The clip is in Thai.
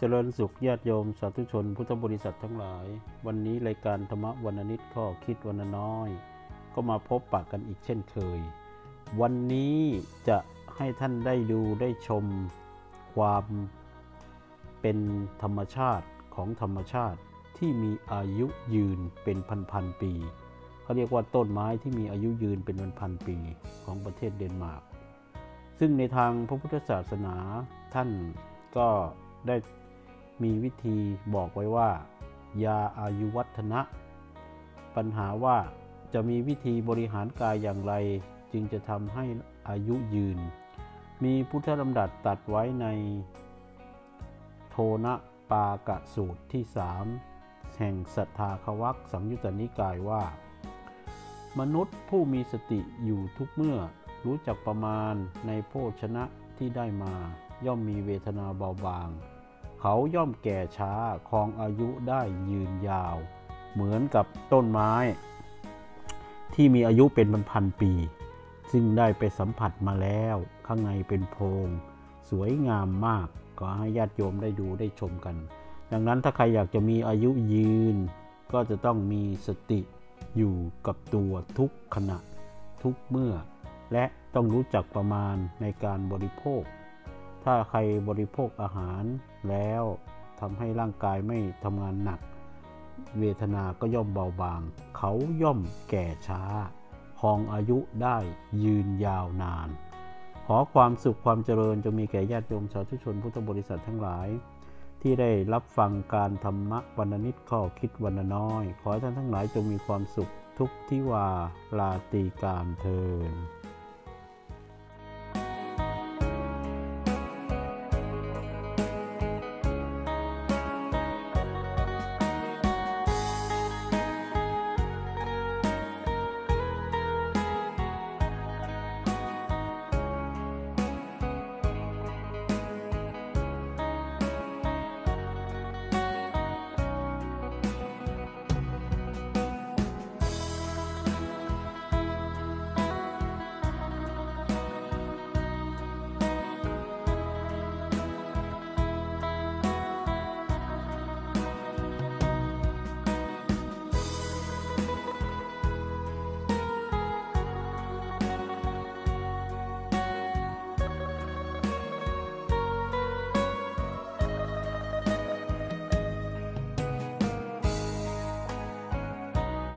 จริญสุขญาติโยมสาธุชน พุทธบริษัททั้งหลาย วันนี้รายการธรรมวันนิดข้อคิดวันน้อย ก็มาพบปะกันอีกเช่นเคย วันนี้จะให้ท่านได้ดูได้ชมความเป็นธรรมชาติของธรรมชาติที่มีอายุยืนเป็นพันๆปี เขาเรียกว่าต้นไม้ที่มีอายุยืนเป็นพันๆปีของประเทศเดนมาร์กซึ่งในทางพระพุทธศาสนาท่านก็ได้ มีวิธีบอกไว้ว่า ยาอายุวัฒนะ ปัญหาว่าจะมีวิธีบริหารกายอย่างไร จึงจะทำให้อายุยืน มีพุทธลำดับตัดไว้ใน โทนะปากะสูตรที่สามแห่งสัทธาควักสังยุตตนิกายว่า มนุษย์ผู้มีสติอยู่ทุกเมื่อรู้จักประมาณในโภชนะที่ได้มา ย่อมมีเวทนาเบาบาง เขาย่อมแก่ช้าคองอายุได้ยืนยาว เหมือนกับต้นไม้ ที่มีอายุเป็นพันๆปี ซึ่งได้ไปสัมผัสมาแล้ว ข้างในเป็นโพรงสวยงามมาก ก็ให้ญาติโยมได้ดูได้ชมกัน ดังนั้นถ้าใครอยากจะมีอายุยืน ก็จะต้องมีสติอยู่กับตัวทุกขณะทุกเมื่อ และต้องรู้จักประมาณในการบริโภค ถ้าใครบริโภคอาหารแล้วทำให้ร่างกายไม่ทำงานหนัก เวทนาก็ย่อมเบาบาง เขาย่อมแก่ช้าคองอายุได้ยืนยาวนาน ขอความสุขความเจริญจะมีแก่ญาติโยมสาธุชนพุทธบริษัททั้งหลาย ที่ได้รับฟังการธรรมะวันละนิดข้อคิดวันละน้อย ขอให้ท่านทั้งหลายจงมีความสุขทุกที่วาลาตีการเทิน